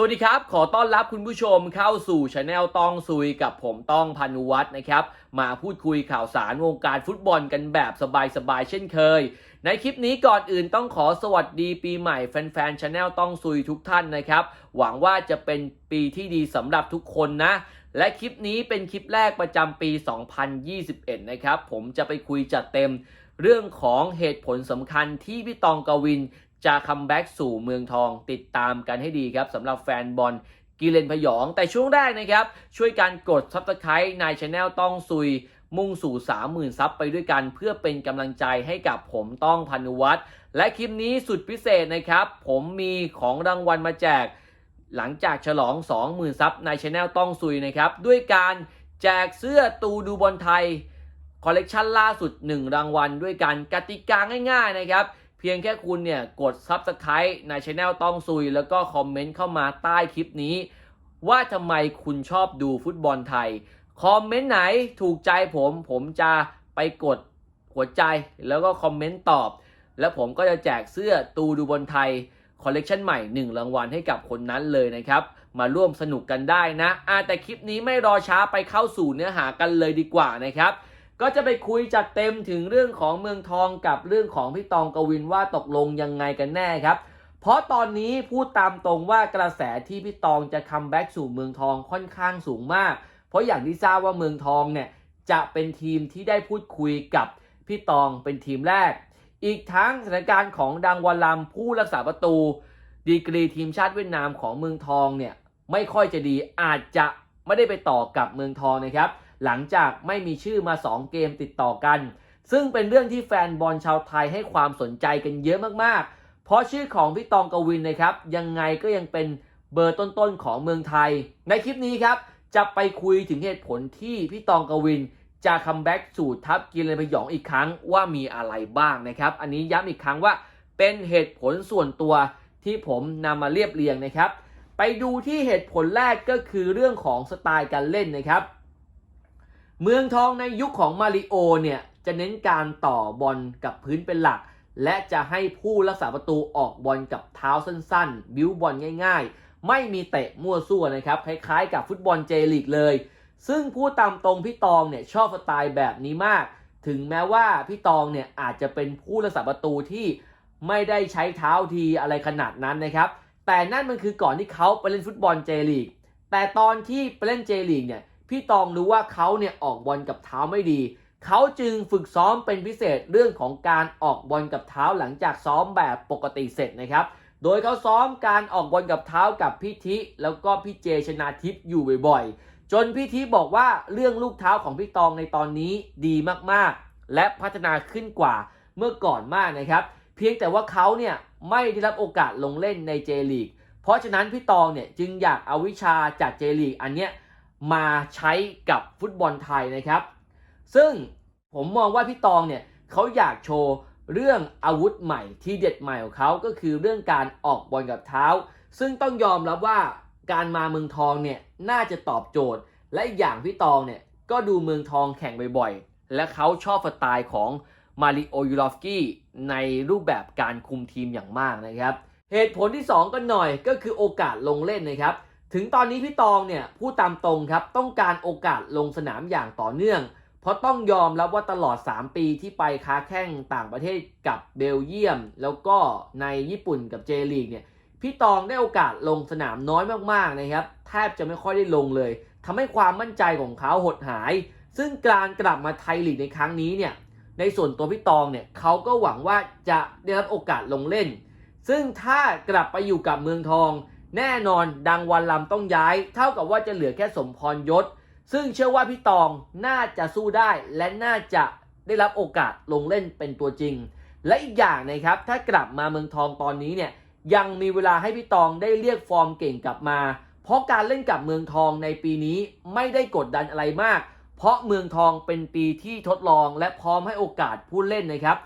สวัสดีครับ ขอต้อนรับคุณผู้ชมเข้าสู่ช anel ต้องซุยกับผมต้องพานุวัฒน์นะครับ มาพูดคุยข่าวสารวงการฟุตบอลกันแบบสบายๆเช่นเคย ในคลิปนี้ก่อนอื่นต้องขอสวัสดีปีใหม่แฟนๆช anel ต้องซุยทุกท่านนะครับ หวังว่าจะเป็นปีที่ดีสำหรับทุกคนนะ และคลิปนี้เป็นคลิปแรกประจำปี 2021 นะครับ ผมจะไปคุยจัดเต็มเรื่องของเหตุผลสำคัญที่พี่ตองกวิน จะคัมแบ็กสู่เมืองทองติดตามกันให้ดีครับสำหรับแฟนบอลกีเลนพยอง แต่ช่วงแรกนะครับ ช่วยการกด Subscribe ในช anel ต้องซุย มุ่งสู่ 30,000ซับไปด้วยกัน เพื่อเป็นกำลังใจให้กับผมต้องพานุวัฒน์และคลิปนี้สุดพิเศษนะครับ ผมมีของรางวัลมาแจก หลังจากฉลอง 20,000ซับในช anel ต้องซุยนะครับ ด้วยการแจกเสื้อตูดูบอลไทยคอลเลกชันล่าสุด 1 รางวัลด้วยกันกติกาง่าย ๆ นะครับ เพียงแค่คุณเนี่ยกด Subscribe ในช anel ต้องซุย แล้วก็คอมเมนต์เข้ามาใต้คลิปนี้ ว่าทำไมคุณชอบดูฟุตบอลไทย คอมเมนต์ไหนถูกใจผม ผมจะไปกดหัวใจแล้วก็คอมเมนต์ตอบ แล้วผมก็จะแจกเสื้อตูดูบอลไทยคอลเลกชันใหม่ 1 รางวัลให้กับคนนั้นเลยนะครับ มาร่วมสนุกกันได้นะอาแต่คลิปนี้ไม่รอช้าไปเข้าสู่เนื้อหากันเลยดีกว่านะครับ ก็จะไปคุยจัดเต็มถึงเรื่องของเมืองทองกับเรื่องของพี่ตองกวินว่าตกลงยังไงกันแน่ครับ เพราะตอนนี้พูดตามตรงว่ากระแสที่พี่ตองจะคัมแบ็กสู่เมืองทองค่อนข้างสูงมาก เพราะอย่างที่ทราบว่าเมืองทองเนี่ยจะเป็นทีมที่ได้พูดคุยกับพี่ตองเป็นทีมแรก อีกทั้งสถานการณ์ของดังวันลำผู้รักษาประตู ดีกรีทีมชาติเวียดนามของเมืองทองเนี่ยไม่ค่อยจะดีอาจจะไม่ได้ไปต่อกับเมืองทองนะครับ หลังจากไม่มีชื่อมา 2 เกมติดต่อกัน ซึ่งเป็นเรื่องที่แฟนบอลชาวไทยให้ความสนใจกันเยอะมากๆ เพราะชื่อของพี่ตองกวินนะครับ ยังไงก็ยังเป็นเบอร์ต้นๆของเมืองไทย ในคลิปนี้ครับ จะไปคุยถึงเหตุผลที่พี่ตองกวินจะคัมแบ็กสู่ทัพกีฬาพยองอีกครั้งว่ามีอะไรบ้างนะครับ อันนี้ย้ำอีกครั้งว่าเป็นเหตุผลส่วนตัวที่ผมนำมาเรียบเรียงนะครับ ไปดูที่เหตุผลแรกก็คือเรื่องของสไตล์การเล่นนะครับ เมืองทองในยุคของมาริโอเนี่ยจะเน้นการต่อบอลกับพื้นเป็นหลัก และจะให้ผู้รักษาประตูออกบอลกับเท้าสั้นๆ บิวบอลง่าย ๆ ไม่มีเตะมั่วซั่วนะครับคล้ายๆ กับฟุตบอลเจลีกเลย ซึ่งผู้ตามตรงพี่ตองเนี่ยชอบสไตล์แบบนี้มาก ถึงแม้ว่าพี่ตองเนี่ยอาจจะเป็นผู้รักษาประตูที่ไม่ได้ใช้เท้าทีอะไรขนาดนั้นนะครับแต่นั่นมันคือก่อนที่เขาไปเล่นฟุตบอลเจลีกแต่ตอนที่ไปเล่นเจลีกเนี่ย พี่ตองรู้ว่าเขาเนี่ยออกบอลกับเท้าไม่ดี เขาจึงฝึกซ้อมเป็นพิเศษเรื่องของการออกบอลกับเท้าหลังจากซ้อมแบบปกติเสร็จนะครับ โดยเขาซ้อมการออกบอลกับเท้ากับพี่ทิ แล้วก็พี่เจชนาทิพย์อยู่บ่อยๆ จนพี่ทิบอกว่าเรื่องลูกเท้าของพี่ตองในตอนนี้ดีมากๆ และพัฒนาขึ้นกว่าเมื่อก่อนมากนะครับ เพียงแต่ว่าเขาเนี่ยไม่ได้รับโอกาสลงเล่นในเจลีก เพราะฉะนั้นพี่ตองเนี่ยจึงอยากเอาวิชาจากเจลีกอันเนี้ย มาใช้กับฟุตบอลไทยนะครับ ซึ่งผมมองว่าพี่ตองเนี่ยเขาอยากโชว์เรื่องอาวุธใหม่ที่เด็ดใหม่ของเขาก็คือเรื่องการออกบอลกับเท้า ซึ่งต้องยอมรับว่าการมาเมืองทองเนี่ยน่าจะตอบโจทย์ และอย่างพี่ตองเนี่ยก็ดูเมืองทองแข่งบ่อยๆ และเขาชอบสไตล์ของมาริโอยูรอฟกี้ในรูปแบบการคุมทีมอย่างมากนะครับ เหตุผลที่ 2ก็หน่อยก็คือโอกาสลงเล่นนะครับ ถึงตอนนี้พี่ตองเนี่ยพูดตามตรงครับต้องการโอกาสลงสนามอย่างต่อเนื่อง เพราะต้องยอมรับว่าตลอด 3 ปีที่ไปค้าแข่งต่างประเทศกับเบลเยียม แล้วก็ในญี่ปุ่นกับเจลีกเนี่ยพี่ตองได้โอกาสลงสนามน้อยมากๆนะครับแทบจะไม่ค่อยได้ลงเลยทำให้ความมั่นใจของเขาหดหาย ซึ่งการกลับมาไทยลีกในครั้งนี้เนี่ยในส่วนตัวพี่ตองเนี่ยเขาก็หวังว่าจะได้รับโอกาสลงเล่น ซึ่งถ้ากลับไปอยู่กับเมืองทอง แน่นอนดังวันลำต้องย้าย เท่ากับว่าจะเหลือแค่สมพรยศ ซึ่งเชื่อว่าพี่ตองน่าจะสู้ได้และน่าจะได้รับโอกาสลงเล่นเป็นตัวจริง และอีกอย่างนะครับ ถ้ากลับมาเมืองทองตอนนี้เนี่ยยังมีเวลาให้พี่ตองได้เรียกฟอร์มเก่งกลับมา เพราะการเล่นกับเมืองทองในปีนี้ไม่ได้กดดันอะไรมาก เพราะเมืองทองเป็นปีที่ทดลองและพร้อมให้โอกาสผู้เล่นนะครับ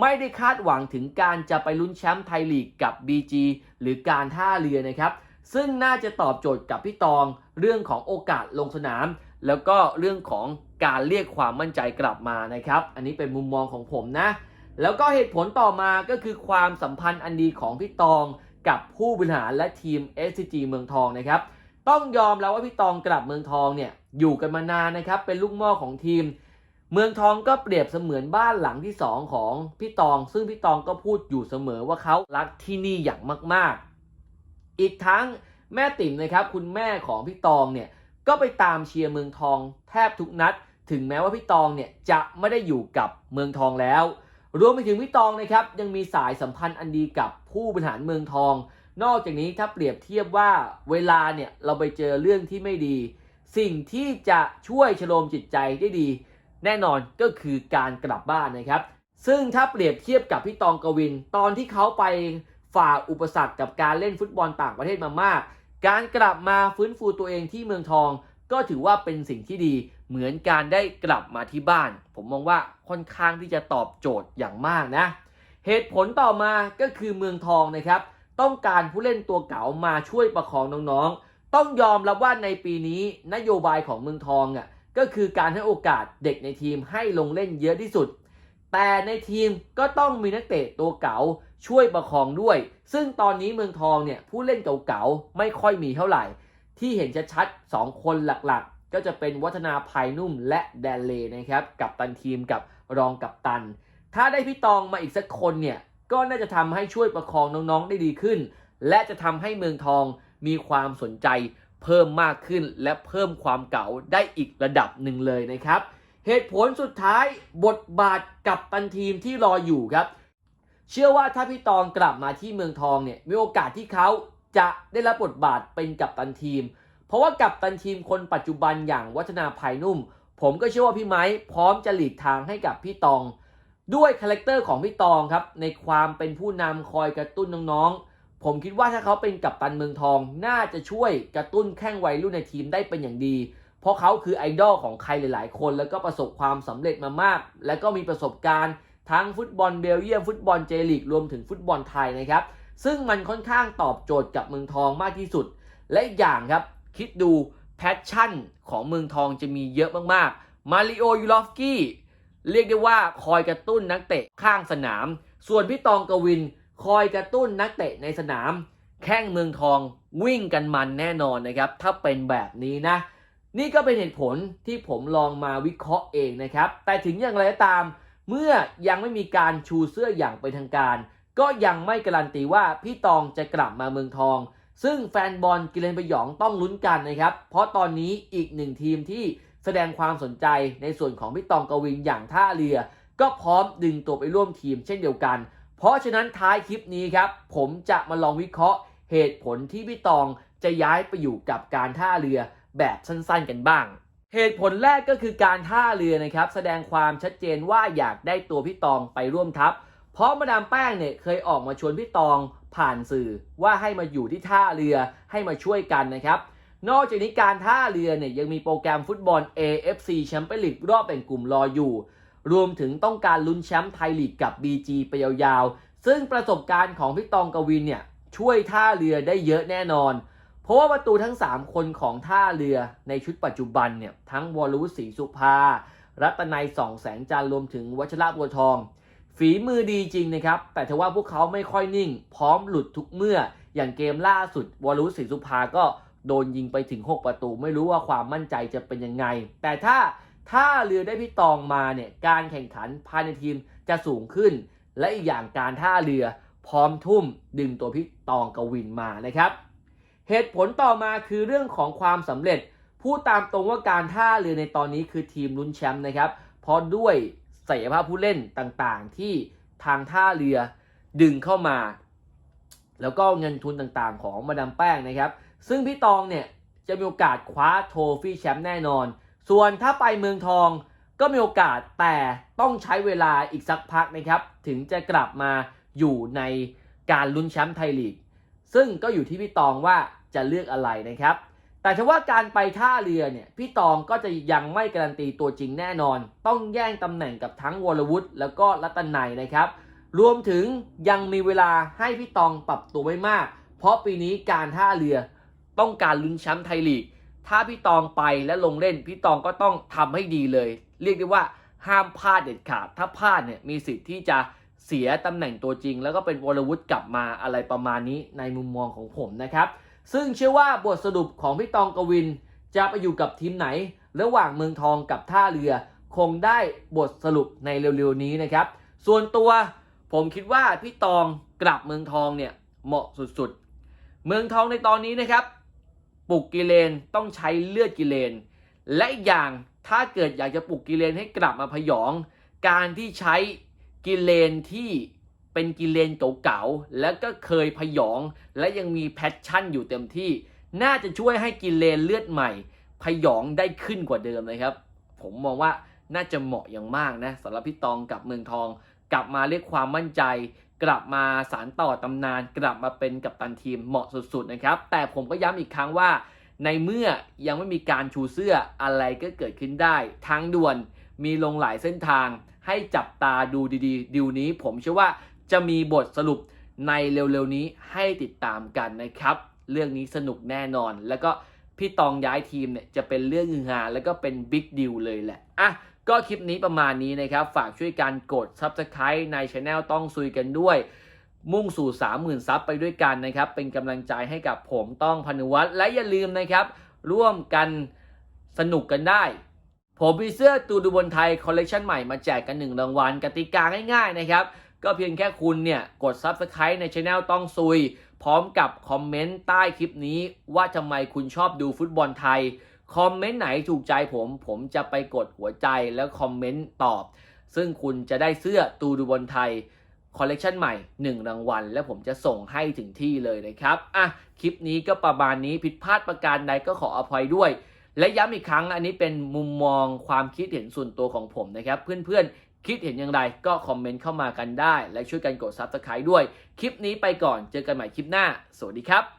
ไม่ได้คาดหวังถึงการจะไปลุ้นแชมป์ไทยลีกกับ BG หรือการท่าเรือนะครับ ซึ่งน่าจะตอบโจทย์กับพี่ตองเรื่องของโอกาสลงสนาม แล้วก็เรื่องของการเรียกความมั่นใจกลับมานะครับ อันนี้เป็นมุมมองของผมนะ แล้วก็เหตุผลต่อมาก็คือความสัมพันธ์อันดีของพี่ตองกับผู้บริหารและทีม SCG เมืองทองนะครับ ต้องยอมแล้วว่าพี่ตองกลับเมืองทองเนี่ยอยู่กันมานานนะครับ เป็นลูกม่อของทีม เมืองทองก็เปรียบเสมือนบ้านหลังที่2ของพี่ตอง ซึ่งพี่ตองก็พูดอยู่เสมอว่าเขารักที่นี่อย่างมาก ๆ อีกทั้งแม่ติ๋มนะครับ คุณแม่ของพี่ตองเนี่ยก็ไปตามเชียร์เมืองทองแทบทุกนัด ถึงแม้ว่าพี่ตองเนี่ยจะไม่ได้อยู่กับเมืองทองแล้ว รวมไปถึงพี่ตองนะครับยังมีสายสัมพันธ์อันดีกับผู้บริหารเมืองทอง นอกจากนี้ถ้าเปรียบเทียบว่าเวลาเนี่ยเราไปเจอเรื่องที่ไม่ดี สิ่งที่จะช่วยชโลมจิตใจได้ดี แน่นอนก็คือการกลับบ้านนะครับ ซึ่งถ้าเปรียบเทียบกับพี่ตองกวิน ตอนที่เขาไปฝ่าอุปสรรคกับการเล่นฟุตบอลต่างประเทศมามาก การกลับมาฟื้นฟูตัวเองที่เมืองทอง ก็ถือว่าเป็นสิ่งที่ดี เหมือนการได้กลับมาที่บ้าน ผมมองว่าค่อนข้างที่จะตอบโจทย์อย่างมากนะ เหตุผลต่อมาก็คือเมืองทองนะครับ ต้องการผู้เล่นตัวเก๋ามาช่วยประคองน้องๆ ต้องยอมรับว่าในปีนี้นโยบายของเมืองทองอะ ก็คือการให้โอกาสเด็กในทีมให้ลงเล่นเยอะที่สุด แต่ในทีมก็ต้องมีนักเตะตัวเก๋าช่วยประคองด้วย ซึ่งตอนนี้เมืองทองเนี่ยผู้เล่นเก่าๆไม่ค่อยมีเท่าไหร่ ที่เห็นชัดๆ2คนหลักๆ ก็จะเป็นวัฒนาภายนุ่มและแดนเลนะครับ กับตันทีมกับรองกับตัน ถ้าได้พี่ตองมาอีกสักคนเนี่ยก็น่าจะทำให้ช่วยประคองน้องๆได้ดีขึ้น และจะทำให้เมืองทองมีความสนใจ เพิ่มมากขึ้นและเพิ่มความเก๋าได้อีกระดับหนึ่งเลยนะครับ เหตุผลสุดท้ายบทบาทกับตันทีมที่รออยู่ครับ เชื่อว่าถ้าพี่ตองกลับมาที่เมืองทองเนี่ยมีโอกาสที่เขาจะได้รับบทบาทเป็นกัปตันทีม เพราะว่ากัปตันทีมคนปัจจุบันอย่างวัฒนาภายนุ่ม ผมก็เชื่อว่าพี่ไม้พร้อมจะหลีกทางให้กับพี่ตอง ด้วยคาแรคเตอร์ของพี่ตองครับในความเป็นผู้นำคอยกระตุ้นน้องๆ ผมคิดว่าถ้าเขาเป็นกัปตันเมืองทอง น่าจะช่วยกระตุ้นแข้งวัยรุ่นในทีมได้เป็นอย่างดี เพราะเขาคือไอดอลของใครหลายๆ คน แล้วก็ประสบความสำเร็จมามาก และก็มีประสบการณ์ ทั้งฟุตบอลเบลเยียมฟุตบอลเจลีกรวมถึงฟุตบอลไทยนะครับ ซึ่งมันค่อนข้างตอบโจทย์กับเมืองทองมากที่สุด และอีกอย่างครับ คิดดูแพชชั่นของเมืองทองจะมีเยอะมากๆ มาริโอยูลอฟกี้เรียกได้ว่าคอยกระตุ้นนักเตะข้างสนาม ส่วนพี่ตองกวิน คอยกระตุ้นนักเตะในสนาม แข้งเมืองทองวิ่งกันมันแน่นอนนะครับ ถ้าเป็นแบบนี้นะ นี่ก็เป็นเหตุผลที่ผมลองมาวิเคราะห์เองนะครับ แต่ถึงอย่างไรก็ตาม เมื่อยังไม่มีการชูเสื้ออย่างเป็นทางการ ก็ยังไม่การันตีว่าพี่ตองจะกลับมาเมืองทอง ซึ่งแฟนบอลกิเลนปยองต้องลุ้นกันนะครับ เพราะตอนนี้อีกหนึ่งทีมที่แสดงความสนใจในส่วนของพี่ตองกวินอย่างท่าเรือ ก็พร้อมดึงตัวไปร่วมทีมเช่นเดียวกัน เพราะฉะนั้นท้ายคลิปนี้ครับ ผมจะมาลองวิเคราะห์เหตุผลที่พี่ตองจะย้ายไปอยู่กับการท่าเรือแบบสั้นๆกันบ้าง เหตุผลแรกก็คือการท่าเรือนะครับ แสดงความชัดเจนว่าอยากได้ตัวพี่ตองไปร่วมทัพ เพราะมาดามแป้งเนี่ยเคยออกมาชวนพี่ตองผ่านสื่อว่าให้มาอยู่ที่ท่าเรือให้มาช่วยกันนะครับ นอกจากนี้การท่าเรือเนี่ยยังมีโปรแกรมฟุตบอล AFC แชมเปี้ยนลีกรอบแบ่งกลุ่มรออยู่ รวมถึงต้องการลุ้นแชมป์ไทยลีกกับ BG ไปยาวๆ ซึ่งประสบการณ์ของพี่ตองกวินเนี่ยช่วยท่าเรือได้เยอะแน่นอน เพราะว่าประตูทั้ง 3 คนของท่าเรือในชุดปัจจุบันเนี่ยทั้งวรวุฒิศรีสุภา รัตนัยสองแสงจันทร์รวมถึงวัชระบัวทอง ฝีมือดีจริงนะครับ แต่ทว่าพวกเขาไม่ค่อยนิ่ง พร้อมหลุดทุกเมื่อ อย่างเกมล่าสุดวรวุฒิศรีสุภาก็โดนยิงไปถึง 6 ประตู ไม่รู้ว่าความมั่นใจจะเป็นยังไง แต่ถ้า ถ้าเรือได้พี่ตองมาเนี่ยการแข่งขันภายในทีมจะสูงขึ้น และอีกอย่างการท่าเรือพร้อมทุ่มดึงตัวพี่ตองกวินมานะครับ เหตุผลต่อมาคือเรื่องของความสำเร็จ พูดตามตรงว่าการท่าเรือในตอนนี้คือทีมลุ้นแชมป์นะครับ เพราะด้วยศักยภาพผู้เล่นต่างๆ ที่ทางท่าเรือดึงเข้ามา แล้วก็เงินทุนต่างๆ ของมาดามแป้งนะครับ ซึ่งพี่ตองเนี่ยจะมีโอกาสคว้าโทฟี่แชมป์แน่นอน ส่วนถ้าไปเมืองทองก็มีโอกาสแต่ต้องใช้เวลาอีกสักพักนะครับ ถึงจะกลับมาอยู่ในการลุ้นแชมป์ไทยลีก ซึ่งก็อยู่ที่พี่ตองว่าจะเลือกอะไรนะครับ แต่ถ้าว่าการไปท่าเรือเนี่ยพี่ตองก็จะยังไม่การันตีตัวจริงแน่นอน ต้องแย่งตำแหน่งกับทั้งวรวุฒิแล้วก็รัตนัยนะครับ รวมถึงยังมีเวลาให้พี่ตองปรับตัวไม่มาก เพราะปีนี้การท่าเรือต้องการลุ้นแชมป์ไทยลีก ถ้าพี่ตองไปและลงเล่น พี่ตองก็ต้องทำให้ดีเลย เรียกได้ว่าห้ามพลาดเด็ดขาด ถ้าพลาดเนี่ยมีสิทธิ์ที่จะเสียตำแหน่งตัวจริง แล้วก็เป็นวรวุฒิกลับมาอะไรประมาณนี้ในมุมมองของผมนะครับ ซึ่งเชื่อว่าบทสรุปของพี่ตองกวิน จะไปอยู่กับทีมไหน ระหว่างเมืองทองกับท่าเรือ คงได้บทสรุปในเร็วๆนี้นะครับ ส่วนตัวผมคิดว่าพี่ตองกลับเมืองทองเนี่ยเหมาะสุดๆ เมืองทองในตอนนี้นะครับ ปลุกกิเลนต้องใช้เลือดกิเลน และอีกอย่างถ้าเกิดอยากจะปลุกกิเลนให้กลับมาพยอง การที่ใช้กิเลนที่เป็นกิเลนเก่าๆแล้วก็เคยพยอง และยังมีแพชชั่นอยู่เต็มที่ น่าจะช่วยให้กิเลนเลือดใหม่ พยองได้ขึ้นกว่าเดิมนะครับ ผมมองว่าน่าจะเหมาะอย่างมากนะสำหรับพี่ตองกับเมืองทอง กลับมาเรียกความมั่นใจ กลับมาสารต่อตำนานกลับมาเป็นกัปตันทีมเหมาะสุดๆนะครับ แต่ผมก็ย้ำอีกครั้งว่า ในเมื่อยังไม่มีการชูเสื้ออะไรก็เกิดขึ้นได้ ทางด่วนมีลงหลายเส้นทาง ให้จับตาดูดีๆดิวนี้ ผมเชื่อว่าจะมีบทสรุปในเร็วๆนี้ให้ติดตามกันนะครับ เรื่องนี้สนุกแน่นอน แล้วก็พี่ตองย้ายทีมเนี่ยจะเป็นเรื่องฮือฮาแล้วก็เป็นบิ๊กดิวเลยแหละอะ ก็คลิปนี้ประมาณนี้นะครับ ฝากช่วยกันกด Subscribe ในช anel ต้องซุยกันด้วย มุ่งสู่ 30,000 ซับไปด้วยกันนะครับ เป็นกำลังใจให้กับผมต้องพนุวัฒน์และอย่าลืมนะครับ ร่วมกันสนุกกันได้ ผมมีเสื้อตูดูบนไทยคอลเลกชันใหม่มาแจกกัน1รางวัลกติกาง่ายๆนะครับ ก็เพียงแค่คุณเนี่ยกด Subscribe ในช anel ต้องซุย พร้อมกับคอมเมนต์ใต้คลิปนี้ว่าทำไมคุณชอบดูฟุตบอลไทย คอมเมนต์ไหนถูกใจผม ผมจะไปกดหัวใจแล้วคอมเมนต์ตอบ ซึ่งคุณจะได้เสื้อตูดูบอลไทยคอลเลกชันใหม่ 1 รางวัล และผมจะส่งให้ถึงที่เลยนะครับ อะ คลิปนี้ก็ประมาณนี้ผิดพลาดประการใดก็ขออภัยด้วย และย้ำอีกครั้งอันนี้เป็นมุมมองความคิดเห็นส่วนตัวของผมนะครับ เพื่อนๆ คิดเห็นอย่างไรก็คอมเมนต์เข้ามากันได้ และช่วยกันกด Subscribe ด้วย คลิปนี้ไปก่อนเจอกันใหม่คลิปหน้า สวัสดีครับ